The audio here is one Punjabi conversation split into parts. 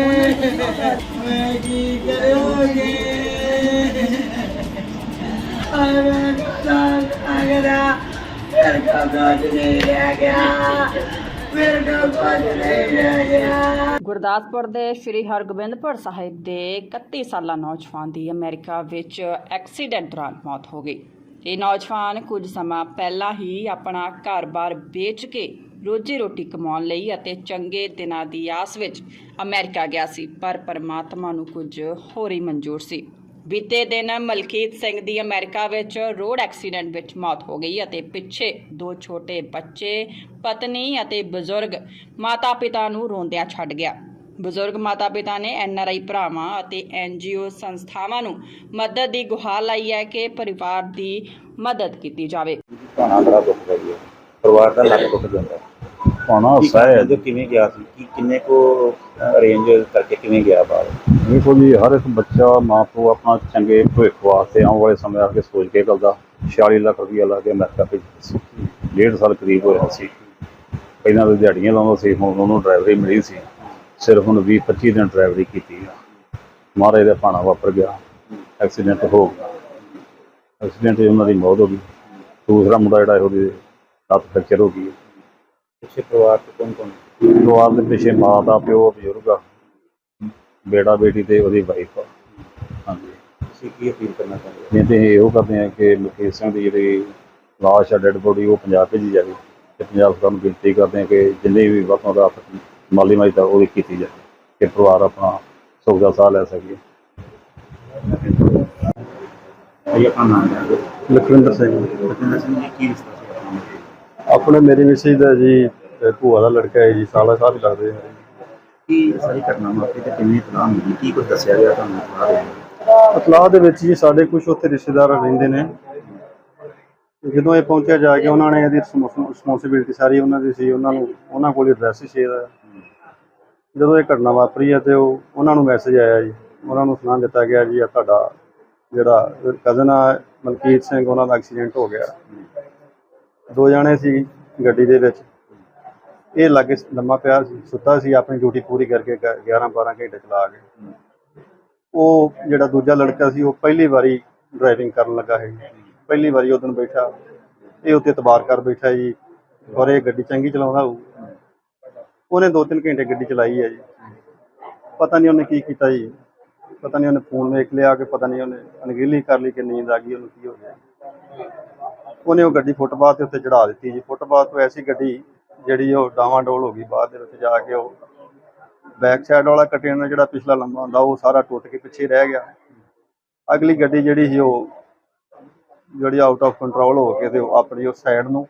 ਮੈਂ ਕੀ ਕਰੋਗੇ ਆਏ ਤਾਂ ਅਗਰਾ ਮੇਰੇ ਕੋ ਨਹੀਂ ਰਹਿ ਗਿਆ ਮੇਰੇ ਕੋ ਨਹੀਂ ਰਹਿ ਗਿਆ ਗੁਰਦਾਸਪੁਰ ਦੇ ਸ੍ਰੀ ਹਰਗੋਬਿੰਦਪੁਰ ਸਾਹਿਬ ਦੇ 31 ਸਾਲਾ ਨੌਜਵਾਨ ਦੀ ਅਮਰੀਕਾ ਵਿੱਚ ਐਕਸੀਡੈਂਟ ਦੌਰਾਨ ਮੌਤ ਹੋ ਗਈ। ਇਹ ਨੌਜਵਾਨ ਕੁਝ ਸਮਾਂ ਪਹਿਲਾਂ ਹੀ ਆਪਣਾ ਘਰ-ਬਾਰ ਵੇਚ ਕੇ ਰੋਜੀ ਰੋਟੀ ਕਮਾਉਣ ਲਈ ਅਤੇ ਚੰਗੇ ਦਿਨਾਂ ਦੀ ਆਸ ਵਿੱਚ ਅਮਰੀਕਾ ਗਿਆ ਸੀ, ਪਰ ਪਰਮਾਤਮਾ ਨੂੰ ਕੁਝ ਹੋਰ ਹੀ ਮਨਜ਼ੂਰ ਸੀ। ਬੀਤੇ ਦਿਨ ਮਲਕੀਤ ਸਿੰਘ ਦੀ ਅਮਰੀਕਾ ਵਿੱਚ ਰੋਡ ਐਕਸੀਡੈਂਟ ਵਿੱਚ ਮੌਤ ਹੋ ਗਈ ਅਤੇ ਪਿੱਛੇ ਦੋ ਛੋਟੇ ਬੱਚੇ, ਪਤਨੀ ਅਤੇ ਬਜ਼ੁਰਗ ਮਾਤਾ-ਪਿਤਾ ਨੂੰ ਰੋਂਦਿਆਂ ਛੱਡ ਗਿਆ। ਬਜ਼ੁਰਗ ਮਾਤਾ-ਪਿਤਾ ਨੇ ਐਨਆਰਆਈ ਭਰਾਵਾਂ ਅਤੇ ਐਨਜੀਓ ਸੰਸਥਾਵਾਂ ਨੂੰ ਮਦਦ ਦੀ ਗੁਹਾਰ ਲਾਈ ਹੈ ਕਿ ਪਰਿਵਾਰ ਦੀ ਮਦਦ ਕੀਤੀ ਜਾਵੇ। ਪਰਿਵਾਰ ਦਾ ਲੱਕ ਟੁੱਟ ਜਾਂਦਾ ਪਾਣਾ ਕੀ ਹੈ। ਕਹਿੰਦੇ ਕਿਵੇਂ ਗਿਆ ਸੀ? ਕੀ ਕਿੰਨੇ ਕੋ ਅਰੇਂਜ ਕਰਕੇ ਕਿਵੇਂ ਗਿਆ ਬਾਹਰ? ਦੇਖੋ ਜੀ ਹਰ ਇੱਕ ਬੱਚਾ ਮਾਂ ਪਿਓ ਆਪਣਾ ਚੰਗੇ ਭਵਿੱਖ ਵਾਸਤੇ ਆਉਣ ਵਾਲੇ ਸਮੇਂ ਵਾਸਤੇ ਸੋਚ ਕੇ ਕਰਦਾ। 46 ਲੱਖ ਰੁਪਈਆ ਲਾ ਕੇ ਅਮਰੀਕਾ ਭੇਜਿਆ ਸੀ। ਡੇਢ ਸਾਲ ਕਰੀਬ ਹੋਇਆ ਸੀ। ਪਹਿਲਾਂ ਤਾਂ ਦਿਹਾੜੀਆਂ ਲਾਉਂਦਾ ਸੀ ਹੁਣ ਉਹਨੂੰ ਡਰਾਈਵਰੀ ਮਿਲੀ ਸੀ। ਸਿਰਫ ਹੁਣ 20 25 ਦਿਨ ਡਰਾਈਵਰੀ ਕੀਤੀ ਆ। ਮਹਾਰਾਜ ਦਾ ਭਾਣਾ ਵਾਪਰ ਗਿਆ। ਐਕਸੀਡੈਂਟ ਹੋ ਗਿਆ। ਐਕਸੀਡੈਂਟ 'ਚ ਉਹਨਾਂ ਦੀ ਮੌਤ ਹੋ ਗਈ। ਦੂਸਰਾ ਮੁੰਡਾ ਜਿਹੜਾ ਹੈ ਉਹਦੀ ਲੱਤ ਫ੍ਰੈਕਚਰ ਹੋ ਗਈ ਪਿੱਛੇ ਪਰਿਵਾਰ ਚ ਕੌਣ ਕੌਣ? ਪਰਿਵਾਰ ਦੇ ਪਿੱਛੇ ਮਾਂ ਦਾ ਪਿਓ ਬਜ਼ੁਰਗ ਆ। ਬੇਟਾ ਬੇਟੀ ਤੇ ਉਹਦੀ ਵਾਈਫ ਆ। ਹਾਂਜੀ। ਤੁਸੀਂ ਕੀ ਅਪੀਲ ਕਰਨਾ ਚਾਹੁੰਦੇ ਹੋ? ਨਹੀਂ ਤੇ ਇਹ ਕਰਦੇ ਆ ਕਿ ਮੁਕੇਸ਼ ਸਿੰਘ ਦੀ ਜਿਹੜੀ ਲਾਸ਼ ਆ ਡੈਡ ਬੋਡੀ ਉਹ ਪੰਜਾਬ ਭੇਜੀ ਜਾਵੇ। ਤੇ ਪੰਜਾਬ ਸਰਕਾਰ ਨੂੰ ਬੇਨਤੀ ਕਰਦੇ ਆ ਕਿ ਜਿੰਨੇ ਵੀ ਵਕਤਾਂ ਦਾ ਮਾਲੀ ਮਾਲੀ ਦਾ ਉਹਦੀ ਕੀਤੀ ਜਾਵੇ ਕਿ ਪਰਿਵਾਰ ਆਪਣਾ ਸੁੱਖ ਦਾ ਸਾਹ ਲੈ ਸਕੇ। ਇਹ ਆਪਣਾ ਨਾਮ ਹੈ ਲਖਵਿੰਦਰ ਸਿੰਘ। ਲਖਿੰਦਰ ਸਿੰਘ ਜੀ ਕੀ ਰਿਸ਼ਤਾ ਸੀ? ਆਪਣਾ ਮੇਰੀ ਮਿਸੇਜ ਦਾ ਜੀ ਅਹ ਭੂਆ ਦਾ ਲੜਕਾ ਹੈ ਜੀ ਸਾਲਾ ਸਾਹਿਬ ਹੀ ਲੱਗਦੇ ਆ। ਕੀ ਸਾਰੀ ਘਟਨਾ ਵਾਪਰੀ ਤੇ ਕਿੰਨੀ ਤਲਾਹ ਮਿਲੀ? ਕੀ ਕੁਝ ਦੱਸਿਆ ਗਿਆ ਤੁਹਾਨੂੰ ਬਾਰੇ ਅਤਲਾਹ ਦੇ ਵਿੱਚ ਜੀ ਸਾਡੇ ਕੁਝ ਉੱਥੇ ਰਿਸ਼ਤੇਦਾਰ ਰਹਿੰਦੇ ਨੇ। ਤੇ ਜਦੋਂ ਇਹ ਪਹੁੰਚਿਆ ਜਾ ਕੇ ਉਹਨਾਂ ਨੇ ਇਹਦੀ ਰਿਸਪੌਂਸਿਬਿਲਟੀ ਸਾਰੀ ਉਹਨਾਂ ਦੀ ਸੀ ਉਹਨਾਂ ਨੂੰ ਉਹਨਾਂ ਕੋਲ ਐਡਰੈਸ ਸੀ ਇਹਦਾ। ਜਦੋਂ ਇਹ ਘਟਨਾ ਵਾਪਰੀ ਹੈ ਤੇ ਉਹ ਉਹਨਾਂ ਨੂੰ ਮੈਸੇਜ ਆਇਆ ਜੀ। ਉਹਨਾਂ ਨੂੰ ਸੁਣਾ ਦਿੱਤਾ ਗਿਆ ਜੀ ਆ ਤੁਹਾਡਾ ਜਿਹੜਾ ਕਜ਼ਨ ਆ ਮਲਕੀਤ ਸਿੰਘ ਉਹਨਾਂ ਦਾ ਐਕਸੀਡੈਂਟ ਹੋ ਗਿਆ। ਦੋ ਜਣੇ ਸੀ ਗੱਡੀ ਦੇ ਵਿੱਚ। ਇਹ ਲਾਗੇ ਲੰਮਾ ਪਿਆ ਸੀ, ਸੁੱਤਾ ਸੀ, ਆਪਣੀ ਡਿਊਟੀ ਪੂਰੀ ਕਰਕੇ 11 12 ਘੰਟੇ ਚਲਾ ਕੇ ਉਹ ਜਿਹੜਾ ਦੂਜਾ ਲੜਕਾ ਸੀ, ਉਹ ਪਹਿਲੀ ਵਾਰੀ ਡਰਾਈਵਿੰਗ ਕਰਨ ਲੱਗਾ ਹੈ ਪਹਿਲੀ ਵਾਰੀ ਉਹ ਦਿਨ ਬੈਠਾ। ਇਹ ਉੱਤੇ ਇਤਬਾਰ ਕਰ ਬੈਠਾ ਜੀ, ਔਰ ਇਹ ਗੱਡੀ ਚੰਗੀ ਚਲਾਉਂਦਾ ਹੋਊ। ਉਹਨੇ 2-3 ਘੰਟੇ ਗੱਡੀ ਚਲਾਈ ਹੈ ਜੀ। ਪਤਾ ਨਹੀਂ ਉਹਨੇ ਕੀ ਕੀਤਾ ਜੀ। ਪਤਾ ਨਹੀਂ ਉਹਨੇ ਫੋਨ ਵੇਖ ਲਿਆ ਕਿ ਪਤਾ ਨਹੀਂ ਉਹਨੇ ਅਣਗਹਿਲੀ ਕਰ ਲਈ ਕਿ ਨੀਂਦ ਆ ਗਈ, ਉਹਨੂੰ ਕੀ ਹੋ ਗਿਆ। ਉਹਨੇ ਉਹ ਗੱਡੀ ਫੁੱਟਪਾਥ ਤੇ ਉੱਤੇ ਚੜਾ ਦਿੱਤੀ ਜੀ। ਫੁੱਟਪਾਥ ਤੋਂ ਐਸੀ ਗੱਡੀ ਜਿਹੜੀ ਉਹ ਡਾਵਾਂ ਡੋਲ ਹੋ ਗਈ ਬਾਅਦ ਦੇ ਵਿੱਚ ਜਾ ਕੇ ਉਹ ਬੈਕ ਸਾਈਡ ਵਾਲਾ ਕੰਟੇਨਰ ਜਿਹੜਾ ਪਿਛਲਾ ਲੰਬਾ ਹੁੰਦਾ, ਉਹ ਸਾਰਾ ਟੁੱਟ ਕੇ ਪਿੱਛੇ ਰਹਿ ਗਿਆ। ਅਗਲੀ ਗੱਡੀ ਜਿਹੜੀ ਸੀ ਉਹ ਜਿਹੜੀ ਆਊਟ ਆਫ ਕੰਟਰੋਲ ਹੋ ਕੇ ਤੇ ਉਹ ਆਪਣੀ ਉਹ ਸਾਈਡ ਨੂੰ,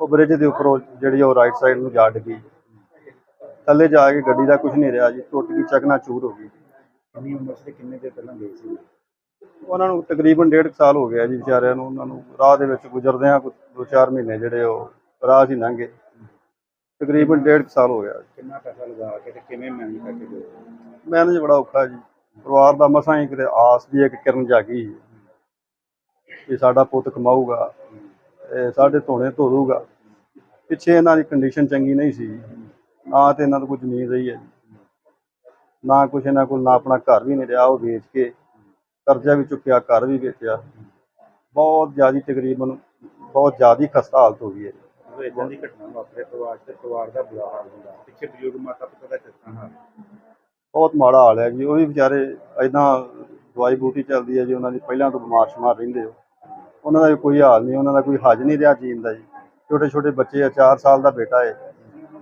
ਉਹ ਬ੍ਰਿਜ ਦੇ ਉੱਪਰੋਂ ਜਿਹੜੀ ਉਹ ਰਾਈਟ ਸਾਈਡ ਨੂੰ ਜਾ ਡਿੱਗੀ। ਥੱਲੇ ਜਾ ਕੇ ਗੱਡੀ ਦਾ ਕੁਝ ਨਹੀਂ ਰਿਹਾ ਜੀ, ਟੁੱਟ ਗਈ ਚਕਨਾ ਚੂਰ ਹੋ ਗਈ। ਕਿੰਨੀ ਉਮਰ ਸੀ ਕਿੰਨੇ ਦੇ ਪਹਿਲਾਂ ਗਏ ਸੀ? ਉਹਨਾਂ ਨੂੰ ਤਕਰੀਬਨ ਡੇਢ ਕੁ ਸਾਲ ਹੋ ਗਿਆ ਜੀ ਵਿਚਾਰਿਆਂ ਨੂੰ ਉਹਨਾਂ ਨੂੰ ਰਾਹ ਦੇ ਵਿੱਚ ਗੁਜ਼ਰਦਿਆਂ ਕੁ ਦੋ ਚਾਰ ਮਹੀਨੇ ਜਿਹੜੇ ਉਹ ਰਾਹ 'ਚ ਹੀ ਲੰਘੇ। ਤਕਰੀਬਨ ਡੇਢ ਕੁ ਸਾਲ ਹੋ ਗਿਆ। ਕਿੰਨਾ ਪੈਸਾ ਲਗਾ ਕੇ ਤੇ ਕਿਵੇਂ ਮੈਨੇਜ ਕਰਕੇ ਗਏ ਮੈਨੇਜ ਬੜਾ ਔਖਾ ਜੀ। ਪਰਿਵਾਰ ਦਾ ਮਸਾਂ ਹੀ ਕਿਤੇ ਆਸ ਦੀ ਇੱਕ ਕਿਰਨ ਜਾਗੀ। ਕਿ ਸਾਡਾ ਪੁੱਤ ਕਮਾਊਗਾ ਇਹ ਸਾਡੇ ਧੋਣੇ ਧੋ ਦੂਗਾ ਪਿੱਛੇ ਇਹਨਾਂ ਦੀ ਕੰਡੀਸ਼ਨ ਚੰਗੀ ਨਹੀਂ ਸੀ। ਨਾ ਤੇ ਇਹਨਾਂ ਦਾ ਕੋਈ ਜ਼ਮੀਨ ਰਹੀ ਹੈ ਨਾ ਕੁਛ ਇਹਨਾਂ ਕੋਲ ਨਾ ਆਪਣਾ ਘਰ ਵੀ ਨਹੀਂ ਰਿਹਾ ਉਹ ਵੇਚ ਕੇ ਕਰਜ਼ਾ ਵੀ ਚੁੱਕਿਆ ਘਰ ਵੀ ਵੇਚਿਆ। ਬਹੁਤ ਜ਼ਿਆਦੀ ਤਕਰੀਬਨ ਬਹੁਤ ਜ਼ਿਆਦੀ ਖਸਤਾ ਹਾਲਤ ਹੋ ਗਈ ਹੈ। ਜਦੋਂ ਇਦਾਂ ਦੀ ਘਟਨਾ ਵਾਪਰੇ ਪਰਿਵਾਰ ਤੇ ਪਰਿਵਾਰ ਦਾ ਬੁਰਾ ਹਾਲ ਹੁੰਦਾ। ਪਿੱਛੇ ਬਜ਼ੁਰਗ ਮਾਤਾ ਪਿਤਾ ਦਾ ਕਿਸ ਹਾਲ? ਬਹੁਤ ਮਾੜਾ ਹਾਲ ਹੈ ਜੀ। ਉਹ ਵੀ ਵਿਚਾਰੇ ਐਦਾਂ ਦਵਾਈ ਬੂਟੀ ਚੱਲਦੀ ਹੈ ਜੀ ਉਹਨਾਂ ਦੀ ਪਹਿਲਾਂ ਤੋਂ ਬਿਮਾਰ ਸ਼ਮਾਰ ਰਹਿੰਦੇ ਹੋ। ਉਹਨਾਂ ਦਾ ਕੋਈ ਹਾਲ ਨਹੀਂ ਉਹਨਾਂ ਦਾ ਕੋਈ ਹੱਜ ਨਹੀਂ ਰਿਹਾ ਜੀਣ ਦਾ ਜੀ। ਛੋਟੇ ਛੋਟੇ ਬੱਚੇ ਆ 4 ਸਾਲ ਦਾ ਬੇਟਾ ਹੈ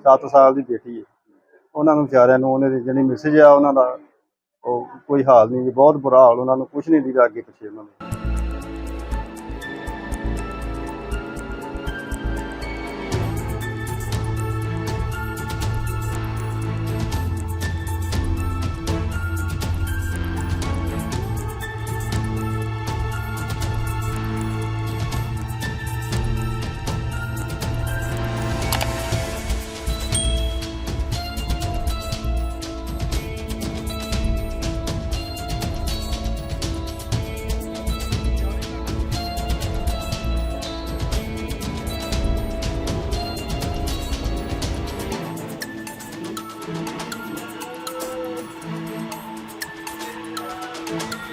7 ਸਾਲ ਦੀ ਬੇਟੀ ਹੈ। ਉਹਨਾਂ ਨੂੰ ਵਿਚਾਰਿਆਂ ਨੂੰ ਉਹਨੇ ਜਿਹੜੀ ਮੈਸੇਜ ਆ ਉਹਨਾਂ ਦਾ ਉਹ ਕੋਈ ਹਾਲ ਨਹੀਂ ਜੀ, ਬਹੁਤ ਬੁਰਾ ਹਾਲ, ਉਹਨਾਂ ਨੂੰ ਕੁਝ ਨਹੀਂ ਦੀਦਾ ਅੱਗੇ ਪਿੱਛੇ ਉਹਨਾਂ ਨੂੰ।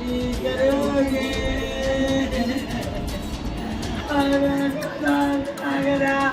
ਮੈਂ ਕੀ ਕਰੂੰਗੀ ਅਰੇ ਕਿਸਾਨ ਅਗਰਾ